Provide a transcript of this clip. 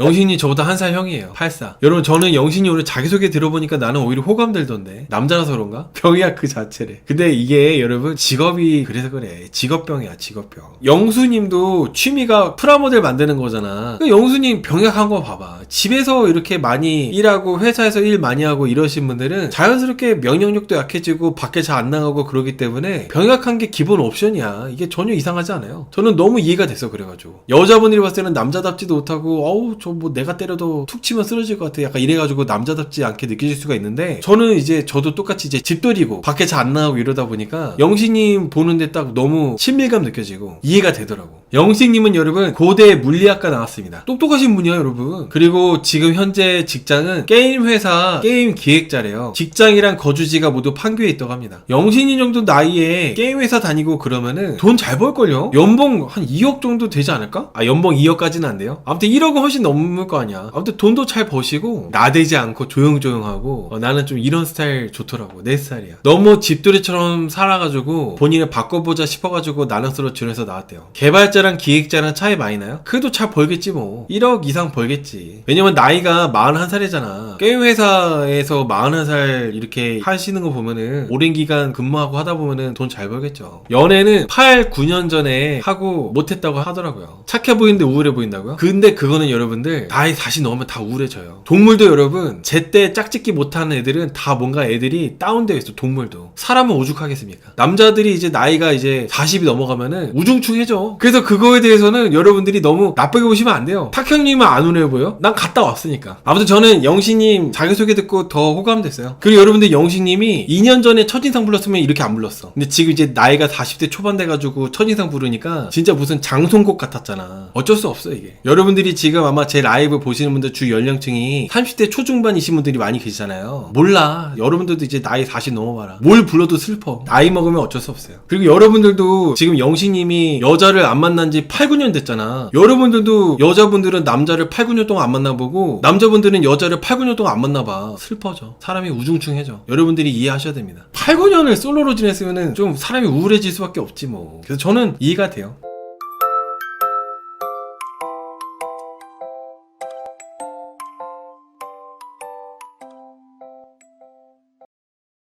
영신이 저보다 한 살 형이에요. 84. 여러분 저는 영신이 오늘 자기소개 들어보니까 나는 오히려 호감들던데. 남자라서 그런가? 병이야 그 자체래. 근데 이게 여러분 직업이 그래서 그래. 직업병이야 직업병. 영수님도 취미가 프라모델 만드는 거잖아. 그 영수님 병약한 거 봐봐. 집에서 이렇게 많이 일하고 회사에서 일 많이 하고 이러신 분들은 자연스럽게 면역력도 약해지고 밖에 잘 안 나가고 그러기 때문에 병약한 게 기본 옵션이야. 이게 전혀 이상하지 않아요. 저는 너무 이해가 됐어 그래가지고 여자분들이 봤을 때는 남자답지도 못하고 어우 저 뭐 내가 때려도 툭 치면 쓰러질 것 같아. 약간 이래가지고 남자답지 않게 느껴질 수가 있는데 저는 이제 저도 똑같이 이제 집돌이고 밖에 잘 안 나가고 이러다 보니까 영식님 보는데 딱 너무 친밀감 느껴지고 이해가 되더라고. 영식님은 여러분 고대 물리학과 나왔습니다. 똑똑하신 분이야 여러분. 그리고 지금 현재 직장은 게임 회사 게임 기획자래요. 직장이랑 거주지가 모두 판교에 있다고 합니다. 영신이 정도 나이에 게임 회사 다니고 그러면은 돈 잘 벌걸요? 연봉 한 2억 정도 되지 않을까? 아 연봉 2억까지는 안 돼요? 아무튼 1억은 훨씬 넘을 거 아니야. 아무튼 돈도 잘 버시고 나대지 않고 조용조용하고 어, 나는 좀 이런 스타일 좋더라고. 내 스타일이야. 너무 집돌이처럼 살아가지고 본인을 바꿔보자 싶어가지고 나랑스러 지원해서 나왔대요. 개발자 랑 기획자랑 차이 많이 나요? 그래도 잘 벌겠지 뭐. 1억 이상 벌겠지. 왜냐면 나이가 41살이잖아. 게임 회사에서 41살 이렇게 하시는 거 보면은 오랜 기간 근무하고 하다 보면은 돈 잘 벌겠죠. 연애는 8, 9년 전에 하고 못했다고 하더라고요. 착해 보이는데 우울해 보인다고요? 근데 그거는 여러분들 나이 다시 넘으면 다 우울해져요. 동물도 여러분 제때 짝짓기 못하는 애들은 다 뭔가 애들이 다운되어 있어 동물도. 사람은 오죽하겠습니까? 남자들이 이제 나이가 이제 40이 넘어가면은 우중충해져. 그래서 그 거에 대해서는 여러분들이 너무 나쁘게 보시면 안 돼요. 탁형님은 안 우울해 보여? 난 갔다 왔으니까. 아무튼 저는 영신님 자기소개 듣고 더 호감됐어요. 그리고 여러분들 영신님이 2년 전에 첫인상 불렀으면 이렇게 안 불렀어. 근데 지금 이제 나이가 40대 초반 돼가지고 첫인상 부르니까 진짜 무슨 장송곡 같았잖아. 어쩔 수 없어 이게. 여러분들이 지금 아마 제 라이브 보시는 분들 주 연령층이 30대 초중반이신 분들이 많이 계시잖아요. 몰라. 여러분들도 이제 나이 40 넘어봐라. 뭘 불러도 슬퍼. 나이 먹으면 어쩔 수 없어요. 그리고 여러분들도 지금 영신님이 여자를 안 만난 지 8, 9년 됐잖아. 여러분들도 여자분들은 남자를 8, 9년 동안 안 만나보고 남자분들은 여자를 8, 9년 동안 안 만나봐. 슬퍼져. 사람이 우중충해져. 여러분들이 이해하셔야 됩니다. 8, 9년을 솔로로 지냈으면은 좀 사람이 우울해질 수밖에 없지 뭐. 그래서 저는 이해가 돼요.